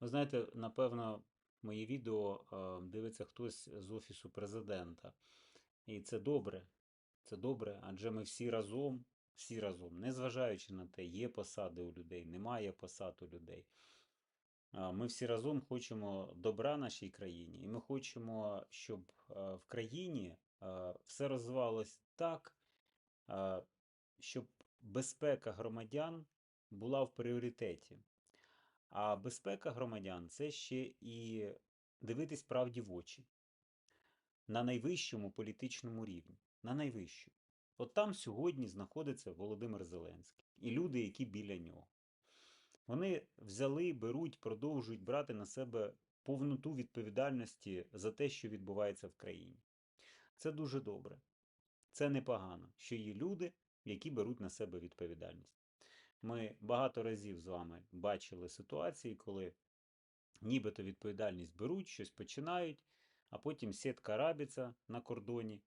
Ви знаєте, напевно, мої відео е, дивиться хтось з Офісу президента. І це добре. Це добре, адже ми всі разом, всі разом, незважаючи на те, є посади у людей, немає посад у людей. Ми всі разом хочемо добра нашій країні, і ми хочемо, щоб е, в країні е, все розвивалось так, е, щоб безпека громадян була в пріоритеті. А безпека громадян це ще і дивитись правді в очі на найвищому політичному рівні. На найвищому. От там сьогодні знаходиться Володимир Зеленський і люди, які біля нього. Вони взяли, беруть, продовжують брати на себе повноту відповідальності за те, що відбувається в країні. Це дуже добре. Це непогано, що є люди, які беруть на себе відповідальність. Ми багато разів з вами бачили ситуації, коли нібито відповідальність беруть, щось починають, а потім сітка рабиться на кордоні,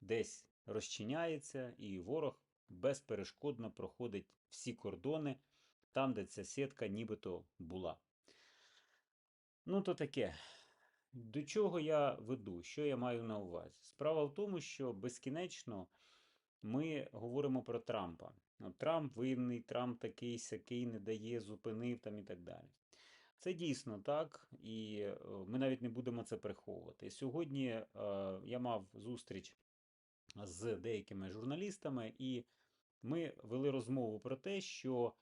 десь розчиняється, і ворог безперешкодно проходить всі кордони там, де ця сітка нібито була. Ну, то таке. До чого я веду? Що я маю на увазі? Справа в тому, що безкінечно ми говоримо про Трампа. Трамп винний, Трамп такий сякий не дає, зупинив там і так далі. Це дійсно так, і е, ми навіть не будемо це приховувати. Сьогодні е, я мав зустріч з деякими журналістами, і ми вели розмову про те, що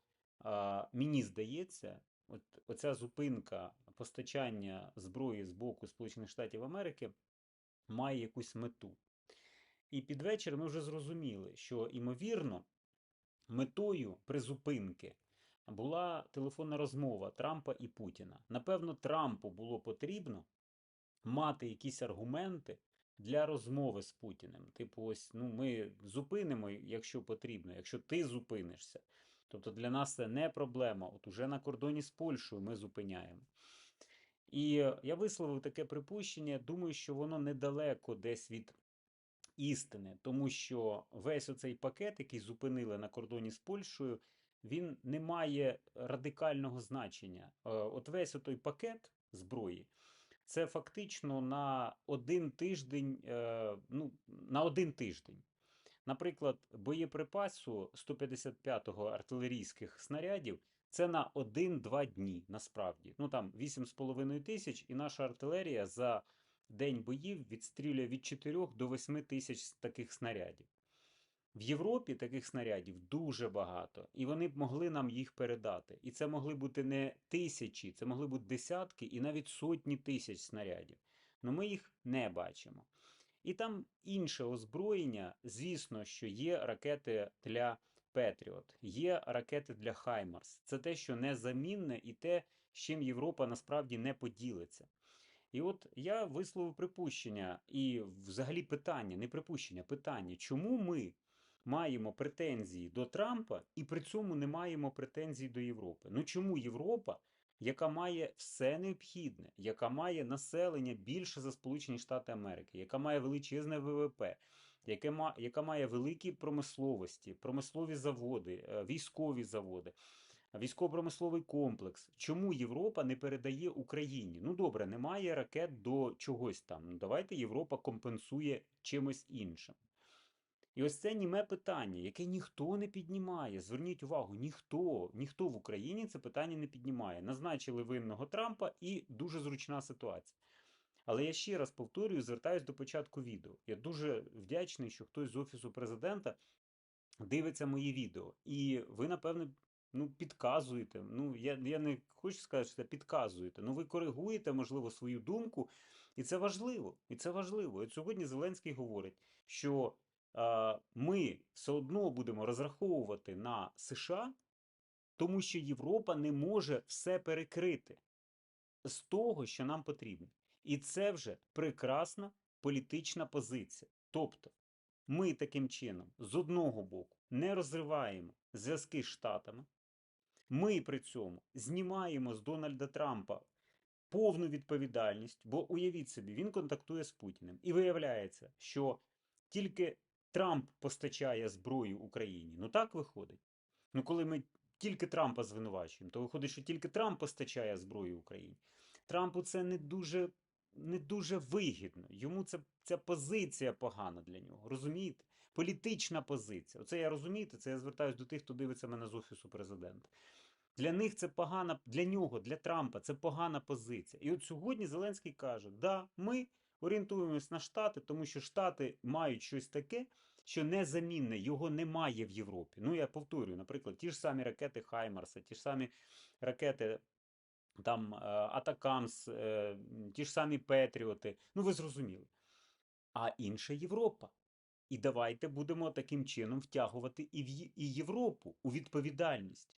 е, мені здається, от оця зупинка постачання зброї з боку Сполучених Штатів Америки має якусь мету. І під вечір ми вже зрозуміли, що ймовірно метою призупинки була телефонна розмова Трампа і Путіна. Напевно, Трампу було потрібно мати якісь аргументи для розмови з Путіним. Типу, ось ну ми зупинимо, якщо потрібно, якщо ти зупинишся. Тобто для нас це не проблема. От уже на кордоні з Польщею ми зупиняємо. І я висловив таке припущення. Думаю, що воно недалеко десь від істини, тому що весь оцей пакет, який зупинили на кордоні з Польщею, він не має радикального значення. Е, От весь той пакет зброї. Це фактично на один тиждень, е, ну, на один тиждень. Наприклад, боєприпасу 155-го артилерійських снарядів це на 1-2 дні насправді. Ну там 8,5 тисяч, і наша артилерія за день боїв відстрілює від 4 до 8 тисяч таких снарядів. В Європі таких снарядів дуже багато, і вони б могли нам їх передати. І це могли бути не тисячі, це могли бути десятки і навіть сотні тисяч снарядів. Але ми їх не бачимо. І там інше озброєння, звісно, що є ракети для Петріот, є ракети для Хаймарс. Це те, що незамінне, і те, з чим Європа насправді не поділиться. І от я висловив припущення і взагалі питання, не припущення, питання, чому ми маємо претензії до Трампа і при цьому не маємо претензій до Європи? Ну чому Європа, яка має все необхідне, яка має населення більше за Сполучені Штати Америки, яка має величезне ВВП, яке ма- яка має великі промисловості, промислові заводи, е, військові заводи, військово-промисловий комплекс. Чому Європа не передає Україні? Ну добре, немає ракет до чогось там. Ну давайте Європа компенсує чимось іншим. І ось це німе питання, яке ніхто не піднімає. Зверніть увагу, ніхто, ніхто в Україні це питання не піднімає. Назначили винного Трампа і дуже зручна ситуація. Але я ще раз повторюю, звертаюсь до початку відео. Я дуже вдячний, що хтось з Офісу президента дивиться мої відео. І ви, напевно, ну, підказуєте. Ну, я, я не хочу сказати, що це підказуєте. Ну, ви коригуєте, можливо, свою думку. І це важливо. І це важливо. От сьогодні Зеленський говорить, що е, ми все одно будемо розраховувати на США, тому що Європа не може все перекрити з того, що нам потрібно. І це вже прекрасна політична позиція. Тобто, ми таким чином з одного боку не розриваємо зв'язки з Штатами, ми при цьому знімаємо з Дональда Трампа повну відповідальність, бо уявіть собі, він контактує з Путіним. І виявляється, що тільки Трамп постачає зброю Україні. Ну так виходить. Ну, коли ми тільки Трампа звинувачуємо, то виходить, що тільки Трамп постачає зброю Україні. Трампу це не дуже, не дуже вигідно. Йому це, ця позиція погана для нього. Розумієте? Політична позиція. Оце я розумієте, це я звертаюся до тих, хто дивиться мене з офісу президента. Для них це погана, для нього, для Трампа це погана позиція. І от сьогодні Зеленський каже: да, ми орієнтуємось на Штати, тому що Штати мають щось таке, що незамінне, його немає в Європі. Ну, я повторюю, наприклад, ті ж самі ракети Хаймарса, ті ж самі ракети там е, Атакамс, е, ті ж самі Петріоти. Ну, ви зрозуміли. А інша Європа. І давайте будемо таким чином втягувати і в і Європу у відповідальність.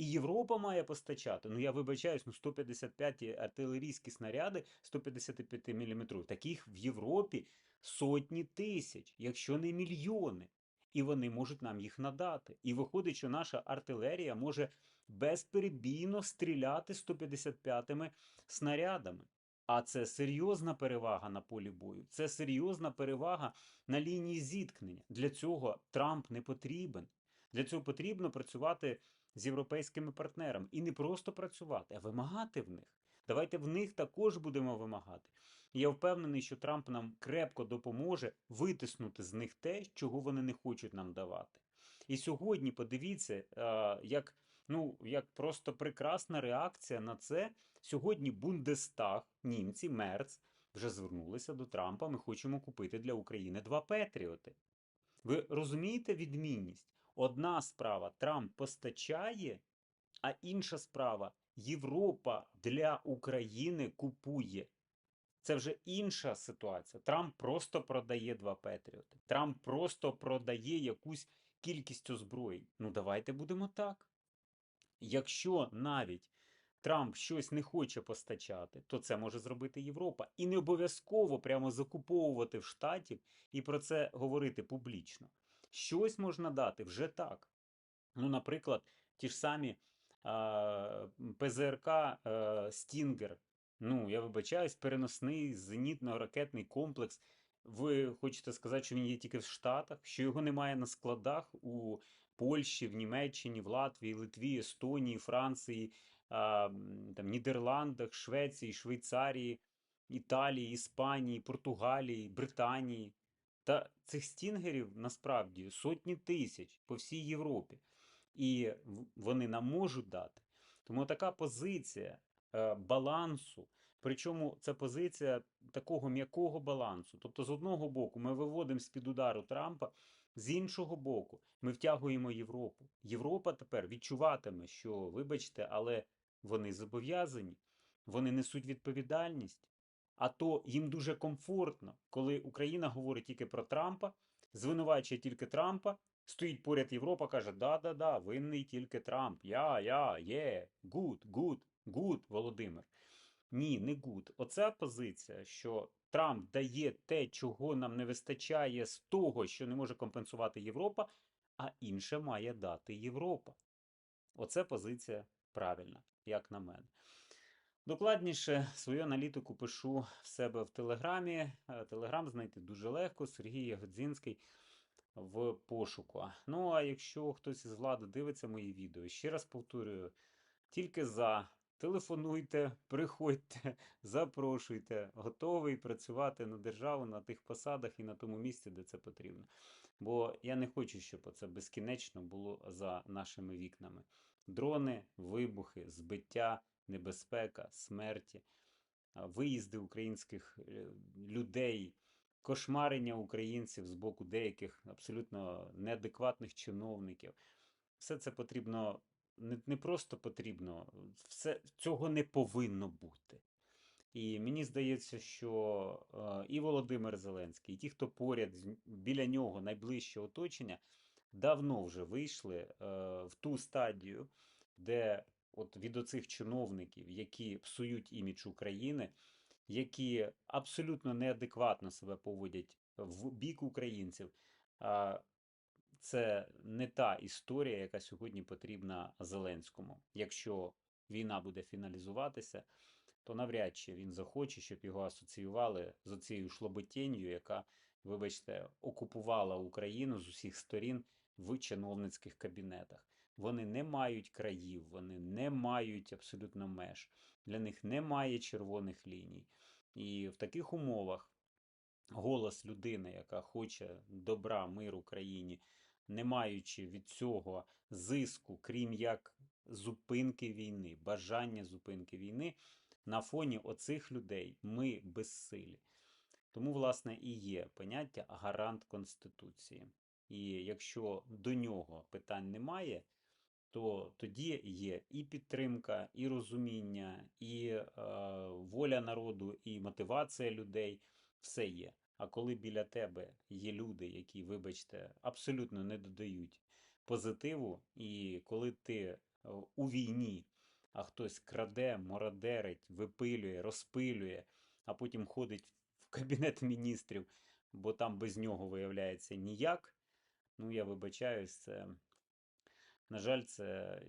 І Європа має постачати. Ну я вибачаюсь, ну 155 артилерійські снаряди 155 мм. Таких в Європі сотні тисяч, якщо не мільйони. І вони можуть нам їх надати. І виходить, що наша артилерія може безперебійно стріляти 155 снарядами. А це серйозна перевага на полі бою. Це серйозна перевага на лінії зіткнення. Для цього Трамп не потрібен. Для цього потрібно працювати з європейськими партнерами. І не просто працювати, а вимагати в них. Давайте в них також будемо вимагати. Я впевнений, що Трамп нам крепко допоможе витиснути з них те, чого вони не хочуть нам давати. І сьогодні подивіться, як, ну, як просто прекрасна реакція на це. Сьогодні Бундестаг, німці, Мерц вже звернулися до Трампа. Ми хочемо купити для України два Петріоти. Ви розумієте відмінність? Одна справа Трамп постачає, а інша справа Європа для України купує. Це вже інша ситуація. Трамп просто продає два Петріоти. Трамп просто продає якусь кількість озброєнь. Ну давайте будемо так. Якщо навіть Трамп щось не хоче постачати, то це може зробити Європа. І не обов'язково прямо закуповувати в штатів і про це говорити публічно. Щось можна дати вже так. Ну, наприклад, ті ж самі а, ПЗРК а, Стінгер. Ну, я вибачаюсь, переносний зенітно-ракетний комплекс. Ви хочете сказати, що він є тільки в Штатах, що його немає на складах у Польщі, в Німеччині, в Латвії, Литві, Естонії, Франції, а, там, Нідерландах, Швеції, Швейцарії, Італії, Іспанії, Португалії, Британії. Та цих стінгерів насправді сотні тисяч по всій Європі. І вони нам можуть дати. Тому така позиція е, балансу, причому це позиція такого м'якого балансу. Тобто, з одного боку, ми виводимо з-під удару Трампа, з іншого боку, ми втягуємо Європу. Європа тепер відчуватиме, що, вибачте, але вони зобов'язані, вони несуть відповідальність. А то їм дуже комфортно, коли Україна говорить тільки про Трампа, звинувачує тільки Трампа, стоїть поряд Європа, каже: да-да-да, винний тільки Трамп. Я, я, є, гуд, гуд, гуд, Володимир. Ні, не гуд. Оця позиція, що Трамп дає те, чого нам не вистачає з того, що не може компенсувати Європа, а інше має дати Європа. Оце позиція правильна, як на мене. Докладніше свою аналітику пишу в себе в Телеграмі. Е, Телеграм знайти дуже легко. Сергій Ягодзінський в пошуку. Ну а якщо хтось із влади дивиться мої відео, ще раз повторюю: тільки за. Телефонуйте, приходьте, запрошуйте, готовий працювати на державу на тих посадах і на тому місці, де це потрібно. Бо я не хочу, щоб це безкінечно було за нашими вікнами. Дрони, вибухи, збиття, небезпека, смерті, виїзди українських е, людей, кошмарення українців з боку деяких абсолютно неадекватних чиновників. Все це потрібно не, не просто потрібно, все цього не повинно бути. І мені здається, що е, і Володимир Зеленський, і ті, хто поряд біля нього найближче оточення, давно вже вийшли е, в ту стадію, де от від оцих чиновників, які псують імідж України, які абсолютно неадекватно себе поводять в бік українців, це не та історія, яка сьогодні потрібна Зеленському. Якщо війна буде фіналізуватися, то навряд чи він захоче, щоб його асоціювали з оцією шлоботєнью, яка, вибачте, окупувала Україну з усіх сторін в чиновницьких кабінетах. Вони не мають країв, вони не мають абсолютно меж. Для них немає червоних ліній. І в таких умовах голос людини, яка хоче добра, миру країні, не маючи від цього зиску, крім як зупинки війни, бажання зупинки війни, на фоні оцих людей ми безсилі. Тому, власне, і є поняття гарант Конституції. І якщо до нього питань немає, то тоді є і підтримка, і розуміння, і е, воля народу, і мотивація людей все є. А коли біля тебе є люди, які, вибачте, абсолютно не додають позитиву, і коли ти е, у війні, а хтось краде, мородерить, випилює, розпилює, а потім ходить в кабінет міністрів, бо там без нього виявляється ніяк. Ну, я вибачаюсь, це. На жаль, це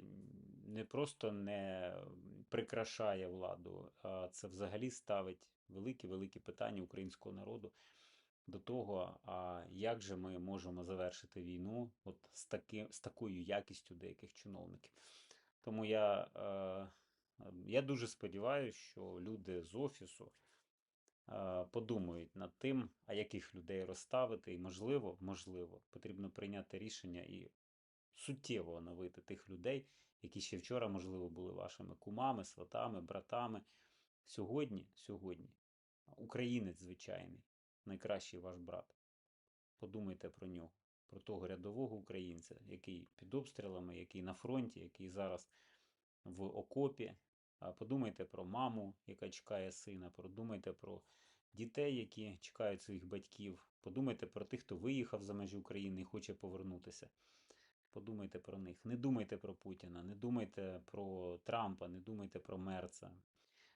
не просто не прикрашає владу, а це взагалі ставить великі-великі питання українського народу до того, а як же ми можемо завершити війну от з, таки, з такою якістю деяких чиновників. Тому я, е, я дуже сподіваюся, що люди з офісу е, подумають над тим, а яких людей розставити, і можливо, можливо, потрібно прийняти рішення і суттєво оновити тих людей, які ще вчора, можливо, були вашими кумами, сватами, братами. Сьогодні, сьогодні, українець звичайний, найкращий ваш брат. Подумайте про нього, про того рядового українця, який під обстрілами, який на фронті, який зараз в окопі. Подумайте про маму, яка чекає сина, подумайте про дітей, які чекають своїх батьків. Подумайте про тих, хто виїхав за межі України і хоче повернутися. Подумайте про них. Не думайте про Путіна, не думайте про Трампа, не думайте про Мерца.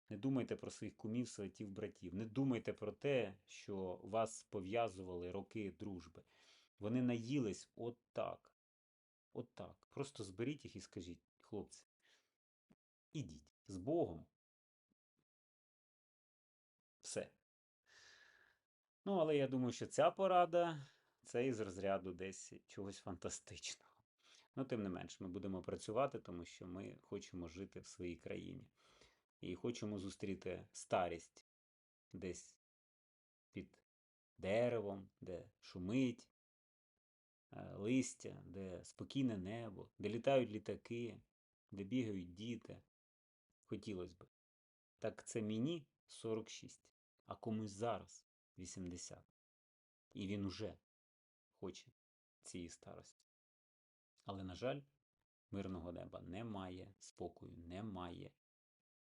Не думайте про своїх кумів, сватів, братів. Не думайте про те, що вас пов'язували роки дружби. Вони наїлись от так. От так. Просто зберіть їх і скажіть, хлопці, ідіть з Богом. Все. Ну, але я думаю, що ця порада це із розряду десь чогось фантастичного. Ну, тим не менш, ми будемо працювати, тому що ми хочемо жити в своїй країні. І хочемо зустріти старість десь під деревом, де шумить е, листя, де спокійне небо, де літають літаки, де бігають діти. Хотілося б. Так це мені 46, а комусь зараз 80. І він уже хоче цієї старості. Але, на жаль, мирного неба немає, спокою немає,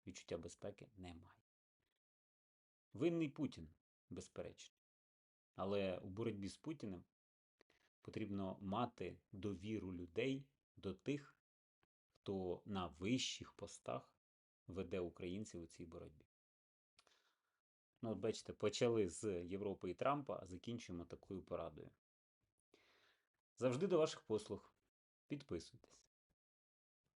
відчуття безпеки немає. Винний Путін, безперечно. Але у боротьбі з Путіним потрібно мати довіру людей до тих, хто на вищих постах веде українців у цій боротьбі. Ну, от бачите, почали з Європи і Трампа, а закінчуємо такою порадою. Завжди до ваших послуг. Speed Pursuit.